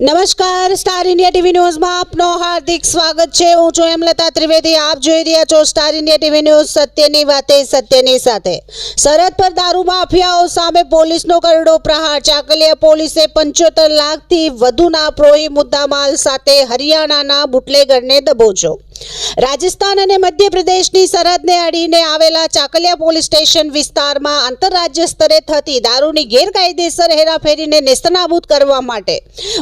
નમસ્કાર. Star India TV ન્યૂઝમાં આપનો હાર્દિક સ્વાગત છે. હું છું હેમલતા ત્રિવેદી. આપ જોઈ રહ્યા છો સ્ટાર ઇન્ડિયા ટીવી ન્યૂઝ સત્યની વાતે, સત્યની સાથે. સરહદ પર દારૂ માફિયાઓ સામે પોલીસનો કરડો પ્રહાર. ચાકલિયા પોલીસે પંચોતેર લાખથી વધુના પ્રોહી મુદ્દામાલ સાથે હરિયાણાના બુટલેગરને દબોચો રાજસ્થાન અને મધ્યપ્રદેશની સરહદને અડીને આવેલા ચાકલિયા પોલીસ સ્ટેશન વિસ્તારમાં આંતરરાજ્ય સ્તરે થતી દારૂની ગેરકાયદેસર હેરાફેરીને નેસ્તનાબૂદ કરવા માટે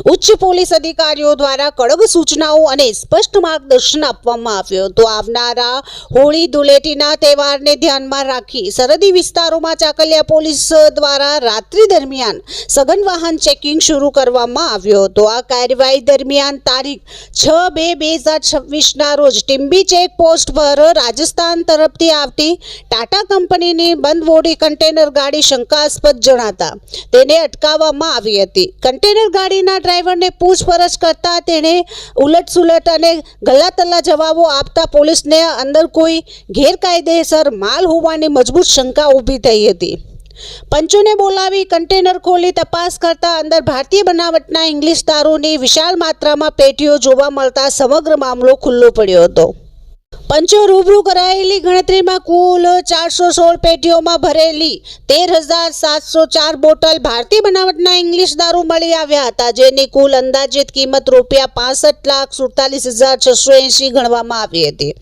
ઉચ્ચ પોલીસ અધિકારીઓ દ્વારા કડક સૂચનાઓ અને સ્પષ્ટ માર્ગદર્શન આપવામાં આવ્યું હતું. આવનારા હોળી ધૂળેટીના તહેવારને ધ્યાનમાં રાખી સરહદી વિસ્તારોમાં ચાકલિયા પોલીસ દ્વારા રાત્રિ દરમિયાન સઘન વાહન ચેકિંગ શરૂ કરવામાં આવ્યું હતું. આ કાર્યવાહી દરમિયાન તારીખ છ બે બે હજાર છવ્વીસના રોજ ટીમ્બી ચેક પોસ્ટ પર રાજસ્થાન તરફથી આવતી ટાટા કંપનીની બંધ બોડી કન્ટેનર ગાડી શંકાસ્પદ જણાતા તેને અટકાવવામાં આવી હતી. કન્ટેનર ગાડીના ડ્રાઈવરને પૂછપરછ કરતા તેણે ઉલટસુલટ અને ગલ્લાતલ્લા જવાબો આપતા પોલીસને અંદર કોઈ ગેરકાયદેસર માલ હોવાની મજબૂત શંકા ઊભી થઈ હતી. પંચોને બોલાવી કન્ટેનર ખોલી તપાસ કરતા અંદર ભારતીય બનાવટના ઇંગ્લિશ દારૂની વિશાળ માત્રામાં પેટીઓ જોવા મળતા સમગ્ર મામલો ખુલ્લો પડ્યો હતો. પંચો રૂબરૂ કરાયેલી ગણતરીમાં કુલ ચારસો સોળ પેટીઓમાં ભરેલી તેર હજાર સાતસો ચાર બોટલ ભારતીય બનાવટના ઇંગ્લિશ દારૂ મળી આવ્યા હતા, જેની કુલ અંદાજિત કિંમત રૂપિયા પાસઠ લાખ સુડતાલીસ હજાર છસો એંશી ગણવામાં આવી હતી.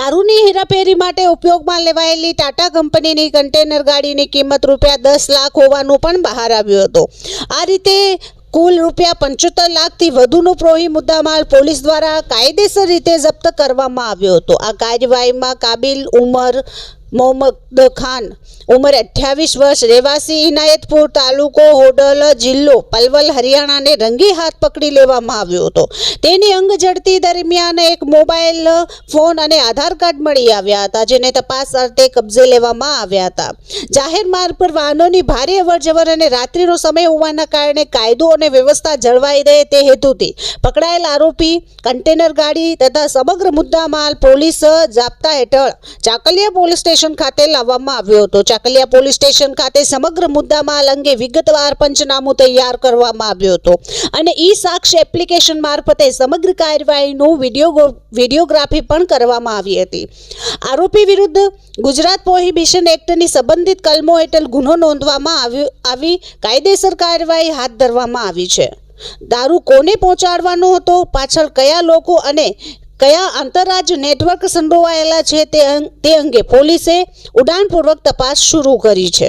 દારૂની હેરાફેરી માટે ઉપયોગમાં લેવાયેલી ટાટા કંપનીની કન્ટેનર ગાડીની કિંમત રૂપિયા દસ લાખ હોવાનું પણ બહાર આવ્યું હતું. આ રીતે કુલ રૂપિયા પંચોતેર લાખથી વધુનો પ્રોહી મુદ્દામાલ પોલીસ દ્વારા કાયદેસર રીતે જપ્ત કરવામાં આવ્યો હતો. આ કાર્યવાહીમાં કાબિલ ઉમર મોહમ્મદ ખાન ઉંમર અઠ્યાવીસ વર્ષ. રહેવાસી ઇનાયતપુર તાલુકો હોડલ જિલ્લો પલવલ, હરિયાણાને રંગી હાથ પકડી લેવામાં આવ્યો હતો. તેની અંગ ઝડતી દરમિયાન એક મોબાઈલ ફોન અને આધાર કાર્ડ મળી આવ્યા હતા, જેને તપાસ અર્થે કબજે લેવામાં આવ્યા હતા. જાહેર માર્ગ પર વાહનોની ભારે અવરજવર અને રાત્રિનો સમય હોવાના કારણે કાયદો અને વ્યવસ્થા જળવાઈ રહે તે હેતુથી પકડાયેલ આરોપી કન્ટેનર ગાડી તથા સમગ્ર મુદ્દામાલ પોલીસ જાપ્તા હેઠળ ચાકલિયા પોલીસ સ્ટેશન ખાતે લાવવામાં આવ્યો હતો. ચાકલિયા પોલીસ સ્ટેશન ખાતે સમગ્ર મુદ્દામાં અંગે વિગતવાર પંચનામું તૈયાર કરવામાં આવ્યો હતો. અને ઈ સાક્ષ એપ્લિકેશન મારફતે સમગ્ર કાર્યવાહીનું વીડિયો વિડીયોગ્રાફી પણ કરવામાં આવી હતી. આરોપી વિરુદ્ધ ગુજરાત પ્રોહિબિશન એક્ટની સંબંધિત કલમો હેઠળ ગુનો નોંધવામાં આવ્યો, આવી કાયદેસર કાર્યવાહી હાથ ધરવામાં આવી છે. દારૂ કોને પહોંચાડવાનો હતો? પાછળ કયા લોકો અને કયા આંતરરાજ્ય નેટવર્ક સંડોવાયેલા છે તે અંગે પોલીસે ઉડાણપૂર્વક તપાસ શરૂ કરી છે.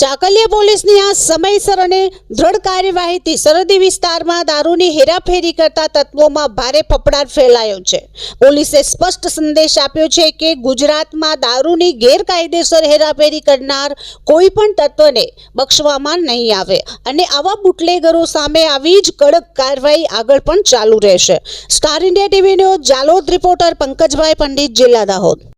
ચાકલિયા પોલીસની આ સમયસર અને દ્રઢ કાર્યવાહીથી સરહદી વિસ્તારમાં દારૂની હેરાફેરી કરતા તત્વોમાં ભારે ફફડાટ ફેલાયો છે. પોલીસે સ્પષ્ટ સંદેશ આપ્યો છે કે ગુજરાતમાં દારૂની ગેરકાયદેસર હેરાફેરી કરનાર કોઈ પણ તત્વને બક્ષવામાં નહીં આવે અને આવા બુટલેગરો સામે આવી જ કડક કાર્યવાહી આગળ પણ ચાલુ રહેશે. Star India TV news, Jhalod reporter Pankajbhai Pandit, જિલ્લા દાહોદ.